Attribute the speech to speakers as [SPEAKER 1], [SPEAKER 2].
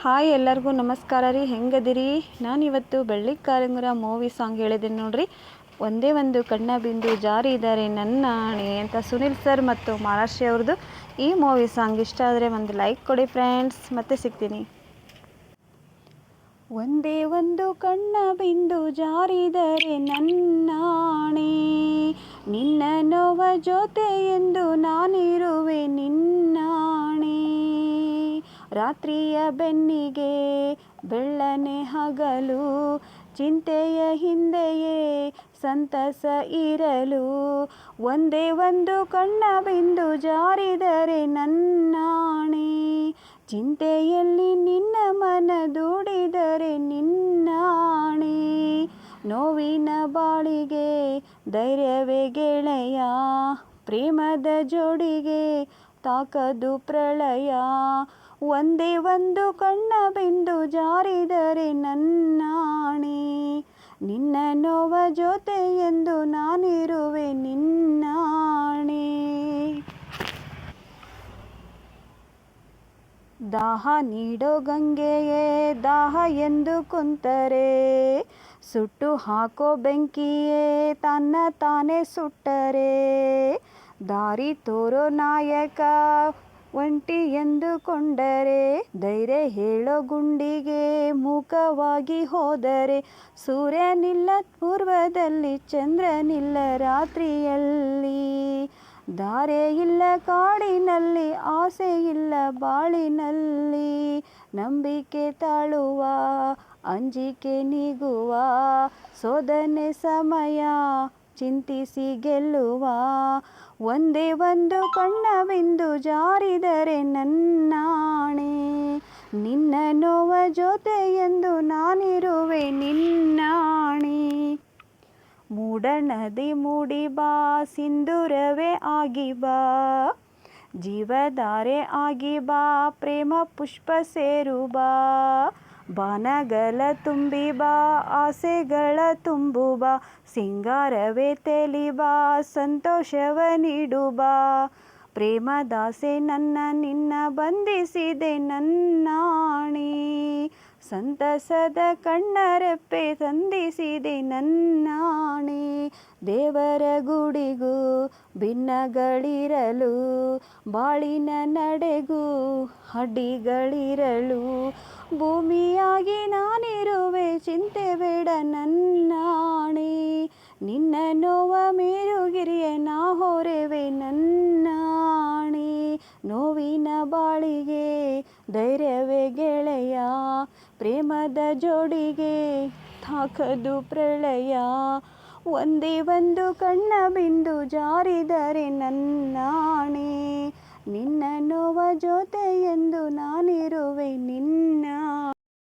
[SPEAKER 1] Hi ಎಲ್ಲರಿಗೂ ನಮಸ್ಕಾರ ರೀ. ಹೆಂಗದಿರಿ? ನಾನಿವತ್ತು ಬೆಳ್ಳಿ ಕಾರಂಗುರ ಮೂವಿ ಸಾಂಗ್ ಹೇಳಿದ್ದೀನಿ ನೋಡ್ರಿ. ಒಂದೇ ಒಂದು ಕಣ್ಣ ಬಿಂದು ಜಾರಿ ಇದ್ದಾರೆ ನನ್ನ ಆಣೆ ಅಂತ ಸುನಿಲ್ ಸರ್ ಮತ್ತು ಮಹಾರಾಷ್ಟ್ರಿ ಅವ್ರದ್ದು ಈ ಮೂವಿ ಸಾಂಗ್. ಇಷ್ಟ ಆದರೆ ಒಂದು ಲೈಕ್ ಕೊಡಿ ಫ್ರೆಂಡ್ಸ್. ಮತ್ತೆ ಸಿಗ್ತೀನಿ. ಒಂದೇ ಒಂದು ಕಣ್ಣ ಬಿಂದು ಜಾರಿದರೆ ನನ್ನಾಣೆ. ನಿನ್ನ ನೋವ ಜೊತೆ ಎಂದು ನಾನಿರುವೆ ನಿನ್ನಾಣೆ ರಾತ್ರಿಯ ಬೆನ್ನಿಗೆ ಬೆಳ್ಳನೆ ಹಗಲು, ಚಿಂತೆಯ ಹಿಂದೆಯೇ ಸಂತಸ ಇರಲು. ಒಂದೇ ಒಂದು ಕಣ್ಣ ಬಿಂದು ಜಾರಿದರೆ ನನ್ನಾಣೆ. ಚಿಂತೆಯಲ್ಲಿ ನಿನ್ನ ಮನ ದೂಡಿದರೆ ನಿನ್ನಾಣೆ. ನೋವಿನ ಬಾಳಿಗೆ, ಧೈರ್ಯವೇ ಗೆಳೆಯ. ಪ್ರೇಮದ ಜೋಡಿಗೆ ತಾಕದು ಪ್ರಳಯ. ಒಂದೇ ಒಂದು ಕಣ್ಣ ಬಿಂದು ಜಾರಿದರೆ ನನ್ನಾಣಿ. ನಿನ್ನ ನೋವ ಜೊತೆ ಎಂದು ನಾನಿರುವೆ ನಿನ್ನಾಣೆ. ದಾಹ ನೀಡೋ ಗಂಗೆಯೇ, ದಾಹ ಎಂದು ಕುಂತರೆ. ಸುಟ್ಟು ಹಾಕೋ ಬೆಂಕಿಯೇ, ತನ್ನ ತಾನೇ ಸುಟ್ಟರೆ. ದಾರಿ ತೋರೋ ನಾಯಕ, ಒಂಟಿ ಎಂದುಕೊಂಡರೆ ಧೈರ್ಯ ಹೇಳೋ ಗುಂಡಿಗೆ ಮುಖವಾಗಿ ಹೋದರೆ ಸೂರ್ಯನಿಲ್ಲ ಪೂರ್ವದಲ್ಲಿ ಚಂದ್ರನಿಲ್ಲ ರಾತ್ರಿಯಲ್ಲಿ. ದಾರೆ ಇಲ್ಲ ಕಾಡಿನಲ್ಲಿ, ಆಸೆ ಇಲ್ಲ ಬಾಳಿನಲ್ಲಿ. ನಂಬಿಕೆ ತಾಳುವ, ಅಂಜಿಕೆ ನೀಗುವ, ಸೋದನೆ ಸಮಯ ಚಿಂತಿಸಿ ಗೆಲ್ಲುವ. ಒಂದೇ ಒಂದು ಕಣ್ಣ ಜಾರಿದರೆ ನನ್ನಾಣೆ. ನಿನ್ನ ನೋವ ಜೊತೆ ಎಂದು ನಾನಿರುವೆ ನಿನ್ನಾಣೆ. ಮೂಡಣದಿ ಮೂಡಿ ಬಾ, ಸಿಂಧೂರವೇ ಆಗಿ ಬಾ. ಜೀವಧಾರೆ ಆಗಿ ಬಾ, ಪ್ರೇಮ ಪುಷ್ಪ ಸೇರು ಬಾ. ಬಾನಗಲ ತುಂಬಿ ಬಾ ಆಸೆಗಳ ತುಂಬು ಬಾ ಸಿಂಗಾರವೇ ತೆಲಿ ಬಾ ಸಂತೋಷವ ನೀಡು ಬಾ ಪ್ರೇಮದಾಸೆ ನನ್ನ ನಿನ್ನ ಬಂಧಿಸಿದೆ ನನ್ನಾಣೆ. ಸಂತಸದ ಕಣ್ಣರಪ್ಪೆ ಸಂಧಿಸಿದೆ ನನ್ನಾಣೆ. ದೇವರ ಗುಡಿಗೂ ಭಿನ್ನಗಳಿರಲು, ಬಾಳಿನ ನಡೆಗೂ ಹಡಿಗಳಿರಲು. ಭೂಮಿಯಾಗಿ ನಾನಿರುವೆ, ಚಿಂತೆ ಬೇಡ ನನ್ನಾಣೆ. ನಿನ್ನ ನೋವ ಮೇರುಗಿರಿಯ, ನಾ ಹೊರೆವೆ ನನ್ನಾಣೆ ನೋವಿನ ಬಾಳಿಗೆ, ಧೈರ್ಯವೇ ಗೆಳೆಯ, ಪ್ರೇಮದ ಜೋಡಿಗೆ ತಾಕದು ಪ್ರಳಯ. ಒಂದೇ ಒಂದು ಕಣ್ಣ ಬಿಂದು ಜಾರಿದರೆ ನನ್ನಾಣೆ. ನಿನ್ನ ನೋವ ಜೊತೆ ಎಂದು ನಾನಿರುವೆ